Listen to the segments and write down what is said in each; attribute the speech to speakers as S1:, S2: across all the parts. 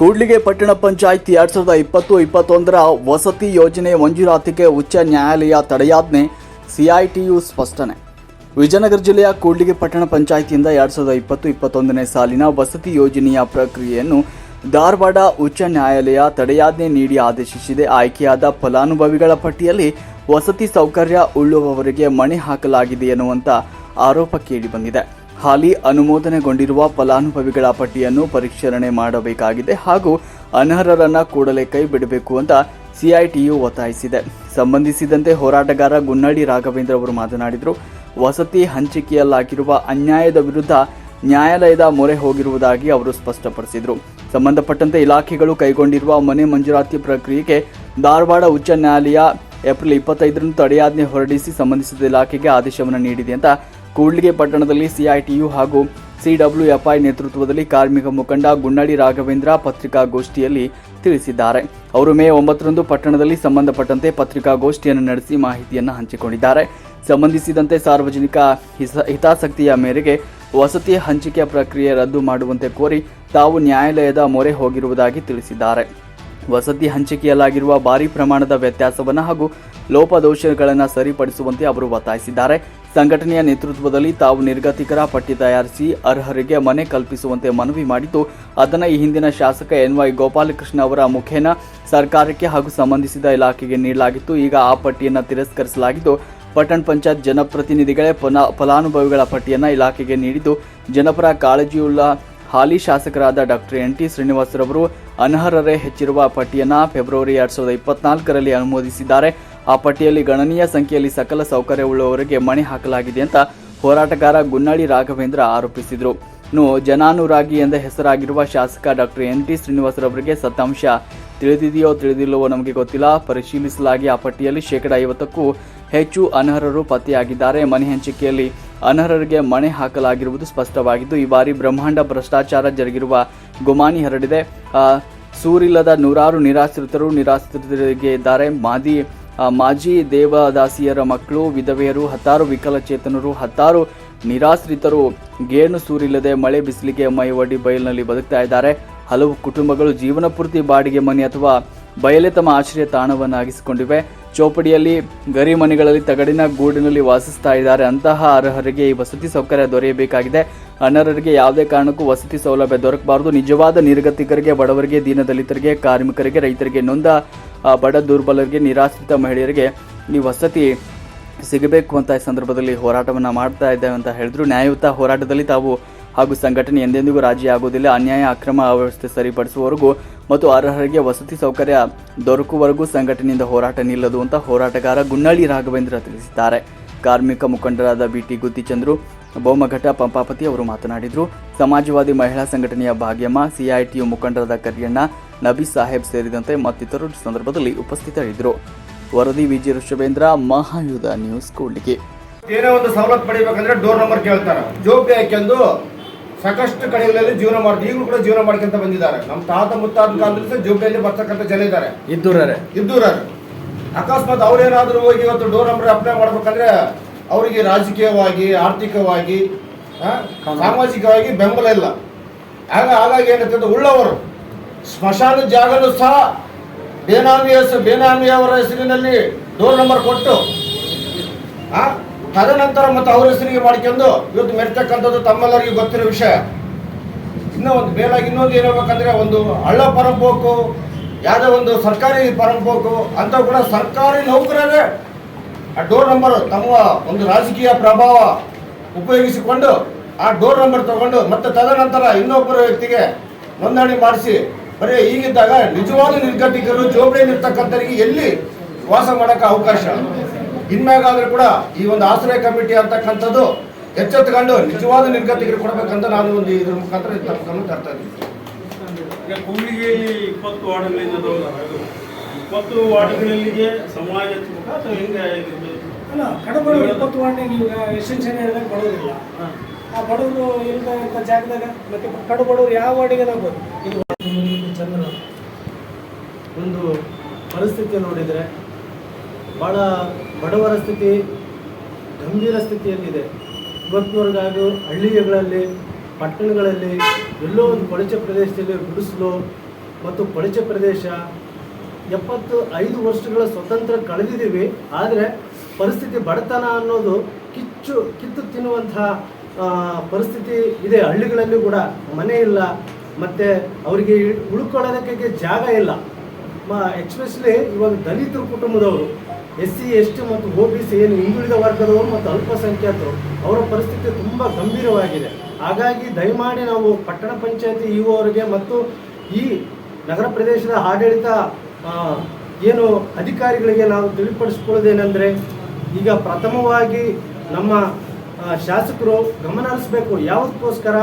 S1: ಕೂಡ್ಲಿಗೆ ಪಟ್ಟಣ ಪಂಚಾಯಿತಿ ಎರಡ್ ಸಾವಿರದ ಇಪ್ಪತ್ತು, ಇಪ್ಪತ್ತೊಂದರ ವಸತಿ ಯೋಜನೆ ಮಂಜೂರಾತಿಗೆ ಉಚ್ಚ ನ್ಯಾಯಾಲಯ ತಡೆಯಾಜ್ಞೆ, ಸಿಐಟಿಯು ಸ್ಪಷ್ಟನೆ. ವಿಜಯನಗರ ಜಿಲ್ಲೆಯ ಕೂಡ್ಲಿಗೆ ಪಟ್ಟಣ ಪಂಚಾಯಿತಿಯಿಂದ ಎರಡ್ ಸಾವಿರದ ಇಪ್ಪತ್ತು, ಇಪ್ಪತ್ತೊಂದನೇ ಸಾಲಿನ ವಸತಿ ಯೋಜನೆಯ ಪ್ರಕ್ರಿಯೆಯನ್ನು ಧಾರವಾಡ ಉಚ್ಚ ನ್ಯಾಯಾಲಯ ತಡೆಯಾಜ್ಞೆ ನೀಡಿ ಆದೇಶಿಸಿದೆ. ಆಯ್ಕೆಯಾದ ಫಲಾನುಭವಿಗಳ ಪಟ್ಟಿಯಲ್ಲಿ ವಸತಿ ಸೌಕರ್ಯ ಉಳ್ಳುವವರಿಗೆ ಮಣೆ ಹಾಕಲಾಗಿದೆ ಎನ್ನುವಂಥ ಆರೋಪ ಕೇಳಿಬಂದಿದೆ. ಹಾಲಿ ಅನುಮೋದನೆಗೊಂಡಿರುವ ಫಲಾನುಭವಿಗಳ ಪಟ್ಟಿಯನ್ನು ಪರಿಷ್ಕರಣೆ ಮಾಡಬೇಕಾಗಿದೆ ಹಾಗೂ ಅನರ್ಹರನ್ನ ಕೂಡಲೇ ಕೈ ಬಿಡಬೇಕು ಅಂತ ಸಿಐಟಿಯು ಒತ್ತಾಯಿಸಿದೆ. ಸಂಬಂಧಿಸಿದಂತೆ ಹೋರಾಟಗಾರ ಗುನ್ನಡಿ ರಾಘವೇಂದ್ರ ಅವರು ಮಾತನಾಡಿದರು, ವಸತಿ ಹಂಚಿಕೆಯಲ್ಲಾಗಿರುವ ಅನ್ಯಾಯದ ವಿರುದ್ಧ ನ್ಯಾಯಾಲಯದ ಮೊರೆ ಹೋಗಿರುವುದಾಗಿ ಅವರು ಸ್ಪಷ್ಟಪಡಿಸಿದರು. ಸಂಬಂಧಪಟ್ಟಂತೆ ಇಲಾಖೆಗಳು ಕೈಗೊಂಡಿರುವ ಮನೆ ಮಂಜೂರಾತಿ ಪ್ರಕ್ರಿಯೆಗೆ ಧಾರವಾಡ ಉಚ್ಚ ನ್ಯಾಯಾಲಯ ಏಪ್ರಿಲ್ ಇಪ್ಪತ್ತೈದರಂದು ತಡೆಯಾಜ್ಞೆ ಹೊರಡಿಸಿ ಸಂಬಂಧಿಸಿದ ಇಲಾಖೆಗೆ ಆದೇಶವನ್ನು ನೀಡಿದೆ ಅಂತ ಕೂಡ್ಲಿಗೆ ಪಟ್ಟಣದಲ್ಲಿ ಸಿಐಟಿಯು ಹಾಗೂ ಸಿಡಬ್ಲ್ಯೂಎಫ್ಐ ನೇತೃತ್ವದಲ್ಲಿ ಕಾರ್ಮಿಕ ಮುಖಂಡ ಗುನ್ನಡಿ ರಾಘವೇಂದ್ರ ಪತ್ರಿಕಾಗೋಷ್ಠಿಯಲ್ಲಿ ತಿಳಿಸಿದ್ದಾರೆ. ಅವರು ಮೇ ಒಂಬತ್ತರಂದು ಪಟ್ಟಣದಲ್ಲಿ ಸಂಬಂಧಪಟ್ಟಂತೆ ಪತ್ರಿಕಾಗೋಷ್ಠಿಯನ್ನು ನಡೆಸಿ ಮಾಹಿತಿಯನ್ನು ಹಂಚಿಕೊಂಡಿದ್ದಾರೆ. ಸಂಬಂಧಿಸಿದಂತೆ ಸಾರ್ವಜನಿಕ ಹಿತಾಸಕ್ತಿಯ ಮೇರೆಗೆ ವಸತಿ ಹಂಚಿಕೆ ಪ್ರಕ್ರಿಯೆ ರದ್ದು ಮಾಡುವಂತೆ ಕೋರಿ ತಾವು ನ್ಯಾಯಾಲಯದ ಮೊರೆ ಹೋಗಿರುವುದಾಗಿ ತಿಳಿಸಿದ್ದಾರೆ. ವಸತಿ ಹಂಚಿಕೆಯಲ್ಲಾಗಿರುವ ಭಾರಿ ಪ್ರಮಾಣದ ವ್ಯತ್ಯಾಸವನ್ನು ಹಾಗೂ ಲೋಪದೋಷಗಳನ್ನು ಸರಿಪಡಿಸುವಂತೆ ಅವರು ಒತ್ತಾಯಿಸಿದ್ದಾರೆ. ಸಂಘಟನೆಯ ನೇತೃತ್ವದಲ್ಲಿ ತಾವು ನಿರ್ಗತಿಕರ ಪಟ್ಟಿ ತಯಾರಿಸಿ ಅರ್ಹರಿಗೆ ಮನೆ ಕಲ್ಪಿಸುವಂತೆ ಮನವಿ ಮಾಡಿದ್ದು, ಅದನ್ನು ಈ ಹಿಂದಿನ ಶಾಸಕ ಎನ್ ವೈ ಗೋಪಾಲಕೃಷ್ಣ ಅವರ ಮುಖೇನ ಸರ್ಕಾರಕ್ಕೆ ಹಾಗೂ ಸಂಬಂಧಿಸಿದ ಇಲಾಖೆಗೆ ನೀಡಲಾಗಿತ್ತು. ಈಗ ಆ ಪಟ್ಟಿಯನ್ನು ತಿರಸ್ಕರಿಸಲಾಗಿದ್ದು, ಪಟ್ಟಣ ಪಂಚಾಯತ್ ಜನಪ್ರತಿನಿಧಿಗಳೇ ಫಲ ಫಲಾನುಭವಿಗಳ ಪಟ್ಟಿಯನ್ನು ಇಲಾಖೆಗೆ ನೀಡಿದ್ದು, ಜನಪರ ಕಾಳಜಿಯುಳ್ಳ ಹಾಲಿ ಶಾಸಕರಾದ ಡಾಕ್ಟರ್ ಎನ್ ಟಿ ಶ್ರೀನಿವಾಸರವರು ಅನರ್ಹರೇ ಹೆಚ್ಚಿರುವ ಪಟ್ಟಿಯನ್ನು ಫೆಬ್ರವರಿ ಎರಡು ಸಾವಿರದ ಇಪ್ಪತ್ನಾಲ್ಕರಲ್ಲಿ ಅನುಮೋದಿಸಿದ್ದಾರೆ. ಆ ಪಟ್ಟಿಯಲ್ಲಿ ಗಣನೀಯ ಸಂಖ್ಯೆಯಲ್ಲಿ ಸಕಲ ಸೌಕರ್ಯವುಳ್ಳವರಿಗೆ ಮಣೆ ಹಾಕಲಾಗಿದೆ ಅಂತ ಹೋರಾಟಗಾರ ಗುನ್ನಾಳಿ ರಾಘವೇಂದ್ರ ಆರೋಪಿಸಿದರು. ಇನ್ನು ಜನಾನುರಾಗಿ ಎಂದ ಹೆಸರಾಗಿರುವ ಶಾಸಕ ಡಾಕ್ಟರ್ ಎನ್ ಟಿ ಶ್ರೀನಿವಾಸರವರಿಗೆ ಸತ್ತಾಂಶ. ತಿಳಿದಿದೆಯೋ ತಿಳಿದಿಲ್ಲವೋ ನಮಗೆ ಗೊತ್ತಿಲ್ಲ. ಪರಿಶೀಲಿಸಲಾಗಿ ಆ ಪಟ್ಟಿಯಲ್ಲಿ ಶೇಕಡ ಐವತ್ತಕ್ಕೂ ಹೆಚ್ಚು ಅನರ್ಹರು ಪತ್ತೆಯಾಗಿದ್ದಾರೆ. ಮನೆ ಹಂಚಿಕೆಯಲ್ಲಿ ಅನರ್ಹರಿಗೆ ಮಣೆ ಹಾಕಲಾಗಿರುವುದು ಸ್ಪಷ್ಟವಾಗಿದ್ದು, ಈ ಬಾರಿ ಬ್ರಹ್ಮಾಂಡ ಭ್ರಷ್ಟಾಚಾರ ಜರುಗಿರುವ ಗುಮಾನಿ ಹರಡಿದೆ. ಸೂರಿಲ್ಲದ ನೂರಾರು ನಿರಾಶ್ರಿತರು ನಿರಾಶ್ರಿತರಿಗೆ ಇದ್ದಾರೆ. ಮಾದಿ ಮಾಜಿ ದೇವದಾಸಿಯರ ಮಕ್ಕಳು, ವಿಧವೆಯರು, ಹತ್ತಾರು ವಿಕಲಚೇತನರು, ಹತ್ತಾರು ನಿರಾಶ್ರಿತರು. ಗೇಣು ಸೂರಿಲ್ಲದೆ ಮಳೆ ಬಿಸಿಲಿಗೆ ಮೈ ಒಡ್ಡಿ ಬಯಲಿನಲ್ಲಿ ಬದುಕ್ತಾ ಇದ್ದಾರೆ. ಹಲವು ಕುಟುಂಬಗಳು ಜೀವನ ಪೂರ್ತಿ ಬಾಡಿಗೆ ಮನೆ ಅಥವಾ ಬಯಲೇ ತಮ್ಮ ಆಶ್ರಯ ತಾಣವನ್ನಾಗಿಸಿಕೊಂಡಿವೆ. ಚೌಪಡಿಯಲ್ಲಿ ಗರಿ ಮನೆಗಳಲ್ಲಿ ತಗಡಿನ ಗೂಡಿನಲ್ಲಿ ವಾಸಿಸ್ತಾ ಇದ್ದಾರೆ. ಅಂತಹ ಅರ್ಹರಿಗೆ ಈ ವಸತಿ ಸೌಕರ್ಯ ದೊರೆಯಬೇಕಾಗಿದೆ. ಅನರ್ಹರಿಗೆ ಯಾವುದೇ ಕಾರಣಕ್ಕೂ ವಸತಿ ಸೌಲಭ್ಯ ದೊರಕಬಾರದು. ನಿಜವಾದ ನಿರ್ಗತಿಕರಿಗೆ, ಬಡವರಿಗೆ, ದೀನದಲಿತರಿಗೆ, ಕಾರ್ಮಿಕರಿಗೆ, ರೈತರಿಗೆ, ನೊಂದ ಬಡ ದುರ್ಬಲರಿಗೆ, ನಿರಾಶ್ರಿತ ಮಹಿಳೆಯರಿಗೆ ಈ ವಸತಿ ಸಿಗಬೇಕು ಅಂತ ಈ ಸಂದರ್ಭದಲ್ಲಿ ಹೋರಾಟವನ್ನು ಮಾಡ್ತಾ ಇದ್ದೇವೆ ಅಂತ ಹೇಳಿದ್ರು. ನ್ಯಾಯಯುತ ಹೋರಾಟದಲ್ಲಿ ತಾವು ಹಾಗೂ ಸಂಘಟನೆ ಎಂದೆಂದಿಗೂ ರಾಜಿಯಾಗುವುದಿಲ್ಲ. ಅನ್ಯಾಯ, ಅಕ್ರಮ ಅವ್ಯವಸ್ಥೆ ಸರಿಪಡಿಸುವವರೆಗೂ ಮತ್ತು ಅರ್ಹರಿಗೆ ವಸತಿ ಸೌಕರ್ಯ ದೊರಕುವವರೆಗೂ ಸಂಘಟನೆಯಿಂದ ಹೋರಾಟ ನಿಲ್ಲದು ಅಂತ ಹೋರಾಟಗಾರ ಗುನ್ನಳ್ಳಿ ರಾಘವೇಂದ್ರ ತಿಳಿಸಿದ್ದಾರೆ. ಕಾರ್ಮಿಕ ಮುಖಂಡರಾದ ಬಿಟಿ ಗುತ್ತಿಚಂದ್ರು ಬೋಮಘಟ ಪಂಪಾಪತಿ ಅವರು ಮಾತನಾಡಿದರು. ಸಮಾಜವಾದಿ ಮಹಿಳಾ ಸಂಘಟನೆಯ ಭಾಗ್ಯಮ್ಮ, ಸಿಐಟಿಯು ಮುಖಂಡರಾದ ಕರಿಯಣ್ಣ, ನಬಿ ಸಾಹೇಬ್ ಸೇರಿದಂತೆ ಮತ್ತಿತರರು ಸಂದರ್ಭದಲ್ಲಿ ಉಪಸ್ಥಿತರಿದ್ದರು. ವರದಿ ವಿಜಯ ಋಷಭೇಂದ್ರ, ಮಹಾಯುಧ ನ್ಯೂಸ್ ಕೂಡ್ಲಿಗೆ.
S2: ಏನೋ ಒಂದು ಸವಲತ್ತು ಪಡಿಬೇಕಂದ್ರೆ ಡೋರ್ ನಂಬರ್ ಕೇಳ್ತಾರೆ. ಜೋಬಿ ಹಾಕ್ಯಂದು ಸಾಕಷ್ಟು ಕಡೆಗಳಲ್ಲಿ ಜೀವನ ಮಾಡ್ತಾರೆ ಈಗಲೂ ಕೂಡ ಜೀವನ ಮಾಡ್ಕೊಂತ ಬಂದಿದ್ದಾರೆ. ನಮ್ಮ ತಾತ ಮುತ್ತಾದ ಕಾಲದಲ್ಲಿ ಸಹ ಜೋಬಿಯಲ್ಲಿ ಬರ್ತಕ್ಕಂಥ ಜನ ಇದ್ದಾರೆ.
S3: ಇದ್ದೂರಾರೆ
S2: ಇದ್ದೂರಾರೆ ಅಕಸ್ಮಾತ್ ಅವ್ರೇನಾದ್ರೂ ಹೋಗಿ ಇವತ್ತು ಡೋರ್ ನಂಬರ್ ಅಪ್ಲೈ ಮಾಡ್ಬೇಕಂದ್ರೆ ಅವರಿಗೆ ರಾಜಕೀಯವಾಗಿ ಆರ್ಥಿಕವಾಗಿ ಸಾಮಾಜಿಕವಾಗಿ ಬೆಂಬಲ ಇಲ್ಲ. ಆಗ ಹಾಗಾಗಿ ಏನಂತಂದ್ರೆ ಉಳ್ಳವರು ಸ್ಮಶಾನ ಜಾಗನೂ ಸಹ ಬೇನಾಮಿ ಬೇನಾಮಿಯವರ ಹೆಸರಿನಲ್ಲಿ ಡೋರ್ ನಂಬರ್ ಕೊಟ್ಟು ಆ, ತದನಂತರ ಮತ್ತೆ ಅವ್ರ ಹೆಸರಿಗೆ ಮಾಡ್ಕೊಂಡು ಇವತ್ತು ಮೆರ್ತಕ್ಕಂಥದ್ದು ತಮ್ಮೆಲ್ಲರಿಗೂ ಗೊತ್ತಿರೋ ವಿಷಯ. ಇನ್ನೂ ಒಂದು ಮೇಲಾಗಿ ಇನ್ನೊಂದು ಏನಾಗಬೇಕಂದ್ರೆ ಒಂದು ಹಳ್ಳ ಪರಂಪೋಕು, ಯಾವುದೋ ಒಂದು ಸರ್ಕಾರಿ ಪರಂಪೋಕು, ಅಂತ ಕೂಡ ಸರ್ಕಾರಿ ನೌಕರರೇ ಆ ಡೋರ್ ನಂಬರ್ ತಮ್ಮ ಒಂದು ರಾಜಕೀಯ ಪ್ರಭಾವ ಉಪಯೋಗಿಸಿಕೊಂಡು ಆ ಡೋರ್ ನಂಬರ್ ತಗೊಂಡು ಮತ್ತೆ ತದನಂತರ ಇನ್ನೊಬ್ಬರ ವ್ಯಕ್ತಿಗೆ ನೋಂದಣಿ ಮಾಡಿಸಿ, ಬರೀ ಈಗಿದ್ದಾಗ ನಿಜವಾದ ನಿರ್ಗತಿಕರು ಜೋಬಳಿಯಲ್ಲಿರ್ತಕ್ಕಂಥವರಿಗೆ ಎಲ್ಲಿ ವಾಸ ಮಾಡೋಕ್ಕೆ ಅವಕಾಶ? ಇನ್ಮ್ಯಾಗಾದ್ರೂ ಕೂಡ ಈ ಒಂದು ಆಶ್ರಯ ಕಮಿಟಿ ಅಂತಕ್ಕಂಥದ್ದು ಎಚ್ಚೆತ್ತುಕೊಂಡು ನಿಜವಾದ ನಿರ್ಗತಿಕರು ಕೊಡಬೇಕಂತ ನಾನು ಒಂದು ಇದ್ರ ಮುಖಾಂತರ ತಮ್ಮ ಗಮನ ತರ್ತಾ ಇದ್ದೀನಿ.
S4: ಈಗ ಕೂಡ್ಲಿಗೆಯಲ್ಲಿ ಇಪ್ಪತ್ತು ವಾರ್ಡ್ಗಳಿಂದ ಇಪ್ಪತ್ತು ವಾರ್ಡ್ಗಳಿಗೆ ಸಮಾಜ ಅಥವಾ ಹೆಂಗೆ?
S5: ಅಲ್ಲ ಕಡಬಡವರು ಇಪ್ಪತ್ತು ವಾರ್ಡ್ನಾಗ ಈಗ ಎಷ್ಟೆನ್ಷನ್ ಹೇಳಿದಾಗ ಬಡವರಿಲ್ಲ. ಆ ಬಡವರು ಇಲ್ದ ಇಂಥ ಜಾಗದಾಗ? ಮತ್ತೆ ಕಡುಬಡವರು ಯಾವ ವಾರ್ಡಿಗೆ ಅದಾಗ್ಬೋದು ಇದು ಚಂದ್ರ
S3: ಒಂದು ಪರಿಸ್ಥಿತಿ ನೋಡಿದರೆ ಭಾಳ ಬಡವರ ಸ್ಥಿತಿ ಗಂಭೀರ ಸ್ಥಿತಿಯಲ್ಲಿದೆ. ಇವತ್ತಿನವರೆಗಾಗಿ ಹಳ್ಳಿಗಳಲ್ಲಿ, ಪಟ್ಟಣಗಳಲ್ಲಿ ಎಲ್ಲೋ ಒಂದು ಕೊಳಚೆ ಪ್ರದೇಶದಲ್ಲಿ ಗುಡಿಸಲು ಮತ್ತು ಕೊಳಚೆ ಪ್ರದೇಶ. ಎಪ್ಪತ್ತು ಐದು ವರ್ಷಗಳ ಸ್ವತಂತ್ರ ಕಳೆದಿದ್ದೀವಿ. ಆದರೆ ಪರಿಸ್ಥಿತಿ ಬಡತನ ಅನ್ನೋದು ಕಿಚ್ಚು, ಕಿತ್ತು ತಿನ್ನುವಂತಹ ಪರಿಸ್ಥಿತಿ ಇದೆ. ಹಳ್ಳಿಗಳಲ್ಲಿ ಕೂಡ ಮನೆ ಇಲ್ಲ. ಮತ್ತು ಅವರಿಗೆ ಉಳ್ಕೊಳ್ಳೋದಕ್ಕೆ ಜಾಗ ಇಲ್ಲ. ಎಕ್ಸ್ಪೆಷಲಿ ಇವಾಗ ದಲಿತರ ಕುಟುಂಬದವರು. ಎಸ್ ಸಿ ಎಸ್ ಟಿ ಮತ್ತು ಒ ಬಿ ಸಿ ಏನು ಹಿಂದುಳಿದ ವರ್ಗದವರು ಮತ್ತು ಅಲ್ಪಸಂಖ್ಯಾತರು, ಅವರ ಪರಿಸ್ಥಿತಿ ತುಂಬ ಗಂಭೀರವಾಗಿದೆ. ಹಾಗಾಗಿ ದಯಮಾಡಿ ನಾವು ಪಟ್ಟಣ ಪಂಚಾಯತಿ ಇ ಅವರಿಗೆ ಮತ್ತು ಈ ನಗರ ಪ್ರದೇಶದ ಆಡಳಿತ ಏನು ಅಧಿಕಾರಿಗಳಿಗೆ ನಾವು ತಿಳಿಪಡಿಸ್ಕೊಳ್ಳೋದೇನೆಂದರೆ ಈಗ ಪ್ರಥಮವಾಗಿ ನಮ್ಮ ಶಾಸಕರು ಗಮನ ಹರಿಸ್ಬೇಕು. ಯಾವುದಕ್ಕೋಸ್ಕರ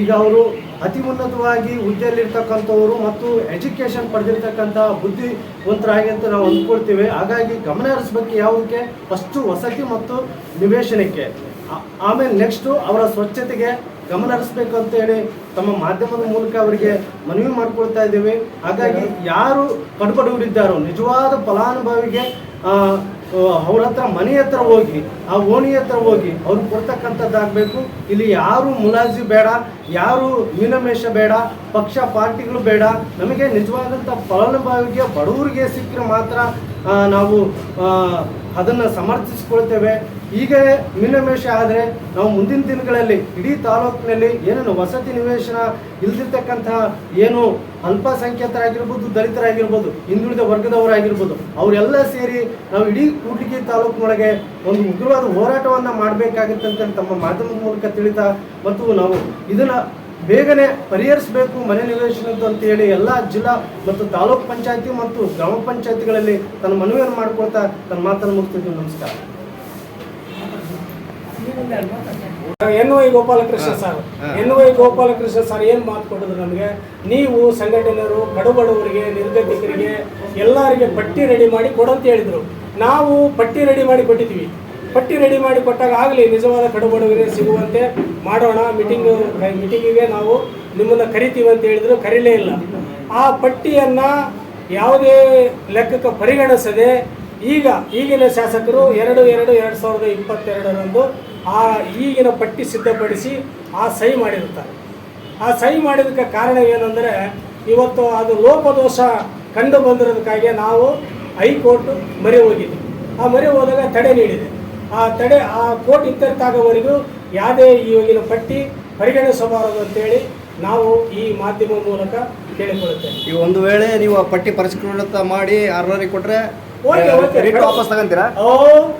S3: ಈಗ ಅವರು ಅತಿ ಉನ್ನತವಾಗಿ ಹುದ್ದೆಯಲ್ಲಿರ್ತಕ್ಕಂಥವರು ಮತ್ತು ಎಜುಕೇಷನ್ ಪಡೆದಿರ್ತಕ್ಕಂಥ ಬುದ್ಧಿವಂತರಾಗಿ ಅಂತ ನಾವು ಅಂದ್ಕೊಳ್ತೀವಿ. ಹಾಗಾಗಿ ಗಮನ ಹರಿಸ್ಬೇಕು ಯಾವುದಕ್ಕೆ? ಫಸ್ಟು ವಸತಿ ಮತ್ತು ನಿವೇಶನಕ್ಕೆ. ಆಮೇಲೆ ನೆಕ್ಸ್ಟು ಅವರ ಸ್ವಚ್ಛತೆಗೆ ಗಮನ ಹರಿಸ್ಬೇಕು ಅಂತ ಹೇಳಿ ತಮ್ಮ ಮಾಧ್ಯಮದ ಮೂಲಕ ಅವರಿಗೆ ಮನವಿ ಮಾಡ್ಕೊಳ್ತಾ ಇದ್ದೀವಿ. ಹಾಗಾಗಿ ಯಾರು ಕಡುಬಡವರಿದ್ದಾರೋ, ನಿಜವಾದ ಫಲಾನುಭವಿಗೆ ಅವ್ರ ಹತ್ರ ಮನೆ ಹತ್ರ ಹೋಗಿ, ಆ ಓಣಿ ಹತ್ರ ಹೋಗಿ ಅವ್ರು ಕೊಡ್ತಕ್ಕಂಥದ್ದಾಗಬೇಕು. ಇಲ್ಲಿ ಯಾರು ಮುಲಾಜಿ ಬೇಡ, ಯಾರು ಮೀನಮೇಷ ಬೇಡ, ಪಕ್ಷ ಪಾರ್ಟಿಗಳು ಬೇಡ. ನಮಗೆ ನಿಜವಾದಂಥ ಫಲಾನುಭವಿಗೆ, ಬಡವರಿಗೆ ಸಿಕ್ಕರೆ ಮಾತ್ರ ನಾವು ಅದನ್ನು ಸಮರ್ಥಿಸಿಕೊಳ್ತೇವೆ. ಈಗ ಮೀನಮೇಷ ಆದರೆ ನಾವು ಮುಂದಿನ ದಿನಗಳಲ್ಲಿ ಇಡೀ ತಾಲೂಕಿನಲ್ಲಿ ಏನೇನು ವಸತಿ ನಿವೇಶನ ಇಲ್ದಿರ್ತಕ್ಕಂತಹ ಏನು ಅಲ್ಪಸಂಖ್ಯಾತರಾಗಿರ್ಬೋದು, ದಲಿತರಾಗಿರ್ಬೋದು, ಹಿಂದುಳಿದ ವರ್ಗದವರಾಗಿರ್ಬೋದು, ಅವರೆಲ್ಲ ಸೇರಿ ನಾವು ಇಡೀ ಕೂಡ್ಲಿಗಿ ತಾಲೂಕಿನೊಳಗೆ ಒಂದು ಉಗ್ರವಾದ ಹೋರಾಟವನ್ನು ಮಾಡಬೇಕಾಗುತ್ತೆ ತಮ್ಮ ಮಾಧ್ಯಮದ ಮೂಲಕ ತಿಳಿತಾ ಮತ್ತು ನಾವು ಇದನ್ನು ಬೇಗನೆ ಪರಿಹರಿಸಬೇಕು ಮನೆ ನಿವೇಶನದ್ದು ಅಂತ ಹೇಳಿ ಎಲ್ಲ ಜಿಲ್ಲಾ ಮತ್ತು ತಾಲೂಕ್ ಪಂಚಾಯತಿ ಮತ್ತು ಗ್ರಾಮ ಪಂಚಾಯತಿಗಳಲ್ಲಿ ತನ್ನ ಮನವಿಯನ್ನು ಮಾಡ್ಕೊಳ್ತಾ ತನ್ನ ಮಾತನ್ನು ಮುಗಿಸ್ತಿದ್ದೀನಿ ನಮಸ್ಕಾರ.
S5: N Y Gopalakrishna sir N Y Gopalakrishna sir ಏನು ಮಾತು ಕೊಟ್ಟಿದ್ರು ನಮಗೆ? ನೀವು ಸಂಘಟನೆಯವರು ಕಡುಬಡವರಿಗೆ ನಿರ್ಗತಿಕರಿಗೆ ಎಲ್ಲರಿಗೆ ಪಟ್ಟಿ ರೆಡಿ ಮಾಡಿ ಕೊಡಂತ ಹೇಳಿದ್ರು. ನಾವು ಪಟ್ಟಿ ರೆಡಿ ಮಾಡಿ ಕೊಟ್ಟಿದ್ವಿ. ಪಟ್ಟಿ ರೆಡಿ ಮಾಡಿ ಕೊಟ್ಟಾಗ ಆಗಲಿ ನಿಜವಾದ ಕಡುಬಡವರಿಗೆ ಸಿಗುವಂತೆ ಮಾಡೋಣ ಮೀಟಿಂಗ್ ಮೀಟಿಂಗಿಗೆ ನಾವು ನಿಮ್ಮನ್ನು ಕರಿತೀವಿ ಅಂತ ಹೇಳಿದ್ರು ಕರೀಲೇ ಇಲ್ಲ. ಆ ಪಟ್ಟಿಯನ್ನು ಯಾವುದೇ ಲೆಕ್ಕಕ್ಕೆ ಪರಿಗಣಿಸದೆ ಈಗ ಈಗಿನ ಶಾಸಕರು ಎರಡು ಎರಡು ಎರಡು ಸಾವಿರದ ಇಪ್ಪತ್ತೆರಡರಂದು ಆ ಈಗಿನ ಪಟ್ಟಿ ಸಿದ್ಧಪಡಿಸಿ ಆ ಸಹಿ ಮಾಡಿರ್ತಾರೆ ಆ ಸಹಿ ಮಾಡಿದಕ್ಕೆ ಕಾರಣ ಏನಂದರೆ ಇವತ್ತು ಅದು ಲೋಪದೋಷ ಕಂಡು ಬಂದಿರೋದಕ್ಕಾಗಿ ನಾವು ಹೈಕೋರ್ಟ್ ಮೊರೆ ಹೋಗಿದ್ವಿ. ಆ ಮೊರೆ ಹೋದಾಗ ತಡೆ ನೀಡಿದೆ. ಆ ತಡೆ ಆ ಕೋರ್ಟ್ ಇತ್ಯರ್ಥಾಗವರೆಗೂ ಯಾವುದೇ ಈಗಿನ ಪಟ್ಟಿ ಪರಿಗಣಿಸಬಾರದು ಅಂತೇಳಿ ನಾವು ಈ ಮಾಧ್ಯಮ ಮೂಲಕ ಕೇಳಿಕೊಳ್ಳುತ್ತೇವೆ.
S6: ಈ ಒಂದು ವೇಳೆ ನೀವು ಆ ಪಟ್ಟಿ ಪರಿಷ್ಕೃತ ಮಾಡಿ ಅರ್ಹರಿಗೆ ಕೊಟ್ಟರೆ. ವಾಪಸ್ ತಗೊಂತೀರಾ?
S5: ಓ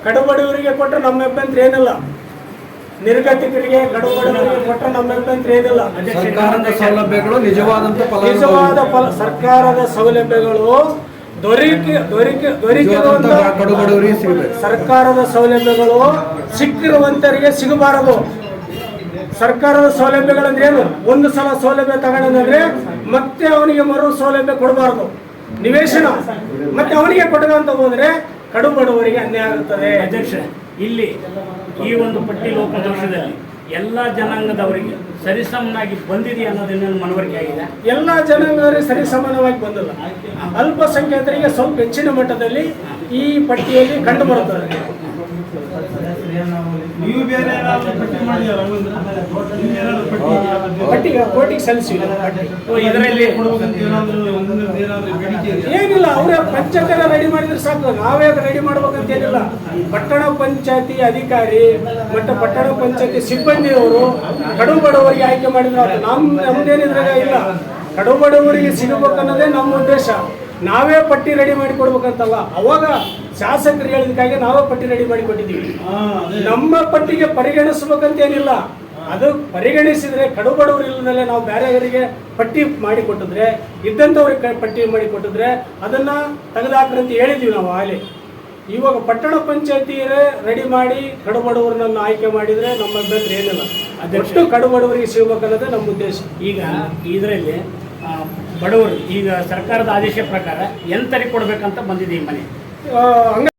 S5: ಕಡಬಡಿಯವರಿಗೆ ಕೊಟ್ಟರೆ ನಮ್ಮ ಅಭ್ಯಂತರ ಏನಿಲ್ಲ. ನಿರ್ಗತಿಕರಿಗೆ ಕೊಟ್ಟರೆ ನಮ್ಮ ಅಭ್ಯಂತರ ಏನಿಲ್ಲ
S7: ಸರ್ಕಾರದ ಸೌಲಭ್ಯಗಳು ನಿಜವಾದಂತ
S5: ನಿಜವಾದ ಫಲ ಸರ್ಕಾರದ ಸೌಲಭ್ಯಗಳು ದೊರಕಿ ದೊರಕಿ ದೊರಕಿರುವಂತ
S7: ಸಿಗಬೇಕು.
S5: ಸರ್ಕಾರದ ಸೌಲಭ್ಯಗಳು ಸಿಕ್ಕಿರುವಂತರಿಗೆ ಸಿಗಬಾರದು. ಸರ್ಕಾರದ ಸೌಲಭ್ಯಗಳಂದ್ರೆ ಏನು? ಒಂದು ಸಲ ಸೌಲಭ್ಯ ತಗೊಂಡ್ರೆ ಮತ್ತೆ ಅವನಿಗೆ ಮರು ಸೌಲಭ್ಯ ಕೊಡಬಾರದು. ನಿವೇಶನ. ಮತ್ತೆ ಅವನಿಗೆ ಕೊಡಗಂತ ಹೋದ್ರೆ ಕಡು ಬಡವರಿಗೆ ಅನ್ಯಾಯ ಆಗುತ್ತದೆ.
S8: ಅಧ್ಯಕ್ಷ ಇಲ್ಲಿ ಈ ಒಂದು ಪಟ್ಟಿ ಲೋಪದೋಷದಲ್ಲಿ ಎಲ್ಲ ಜನಾಂಗದವರಿಗೆ ಸರಿಸಮನಾಗಿ ಬಂದಿದೆ ಅನ್ನೋದನ್ನ ಮನವರಿಕೆ ಆಗಿದೆ.
S5: ಎಲ್ಲ ಜನಾಂಗದವರಿಗೆ ಸರಿಸಮಾನವಾಗಿ ಬಂದಿಲ್ಲ. ಅಲ್ಪಸಂಖ್ಯಾತರಿಗೆ ಸ್ವಲ್ಪ ಹೆಚ್ಚಿನ ಮಟ್ಟದಲ್ಲಿ ಈ ಪಟ್ಟಿಯಲ್ಲಿ ಕಂಡು ಬರುತ್ತದೆ
S4: ನೀವು ಬೇರೆ ಏನಾದ್ರು ಪಟ್ಟಿ ಮಾಡಿದಾರ ನೀವು ಏನಾದ್ರು ಪಟ್ಟಿ ಯಾವ್ದು-
S5: ಪಟ್ಟಿಗೆ ಕೋರ್ಟಿಗೆ ಸಲ್ಲಿಸಿಲ್ಲ ಪಟ್ಟಿ.
S8: ಓ, ಇದರಲ್ಲಿ
S4: ಕೊಡ್ಬೇಕಂತ ಏನಾದ್ರು ಒಂದೊಂದು ಏನಾದ್ರು ಬೇಡಿಕೆ ಇದೆಯಾ?
S5: ಏನಿಲ್ಲ ಅವರೇ ಪಂಚಾಯತ್ ರೆಡಿ ಮಾಡಿದ್ರೆ ಸಾಕು. ನಾವೇ ರೆಡಿ ಮಾಡ್ಬೇಕಂತ ಏನಿಲ್ಲ. ಪಟ್ಟಣ ಪಂಚಾಯತಿ ಅಧಿಕಾರಿ ಮತ್ತೆ ಪಟ್ಟಣ ಪಂಚಾಯತಿ ಸಿಬ್ಬಂದಿಯವರು ಕಡು ಬಡವರಿಗೆ ಆಯ್ಕೆ ಮಾಡಿದ್ರು ಅದು ನಮ್ ನಮ್ದೇನಿದ್ರಾಗ ಇಲ್ಲ. ಕಡು ಬಡವರಿಗೆ ಸಿಗಬೇಕನ್ನೋದೇ ನಮ್ಮ ಉದ್ದೇಶ. ನಾವೇ ಪಟ್ಟಿ ರೆಡಿ ಮಾಡಿ ಕೊಡ್ಬೇಕಂತಲ್ಲ. ಅವಾಗ ಶಾಸಕರು ಹೇಳಿದಕ್ಕಾಗಿ ನಾವೇ ಪಟ್ಟಿ ರೆಡಿ ಮಾಡಿ ಕೊಟ್ಟಿದ್ದೀವಿ. ನಮ್ಮ ಪಟ್ಟಿಗೆ ಪರಿಗಣಿಸಬೇಕಂತ ಏನಿಲ್ಲ ಅದು ಪರಿಗಣಿಸಿದ್ರೆ ಕಡು ಬಡವರು ಇಲ್ಲದಲ್ಲೇ ನಾವು ಬೇರೆಯವರಿಗೆ ಪಟ್ಟಿ ಮಾಡಿ ಕೊಟ್ಟಿದ್ರೆ ಇದ್ದಂಥವ್ರಿಗೆ ಪಟ್ಟಿ ಮಾಡಿ ಕೊಟ್ಟಿದ್ರೆ ಅದನ್ನ ತೆಗೆದಾಕ್ರಂತ ಹೇಳಿದ್ವಿ ನಾವು ಆಗಲೇ. ಇವಾಗ ಪಟ್ಟಣ ಪಂಚಾಯತಿಯರೇ ರೆಡಿ ಮಾಡಿ ಕಡು ಬಡವರನ್ನ ಆಯ್ಕೆ ಮಾಡಿದ್ರೆ ನಮ್ಮ ಅಭ್ಯಂತರ ಏನಿಲ್ಲ. ಅದೆಷ್ಟು ಕಡು ಬಡವರಿಗೆ ಸಿಗ್ಬೇಕನ್ನೋದೇ ನಮ್ಮ ಉದ್ದೇಶ.
S8: ಈಗ ಇದರಲ್ಲಿ ಬಡವರು ಈಗ ಸರ್ಕಾರದ ಆದೇಶ ಪ್ರಕಾರ ಎಂತರಿಗೆ ಕೊಡಬೇಕಂತ ಬಂದಿದೆ ಈ ಮನೆ.
S5: ಹಂಗ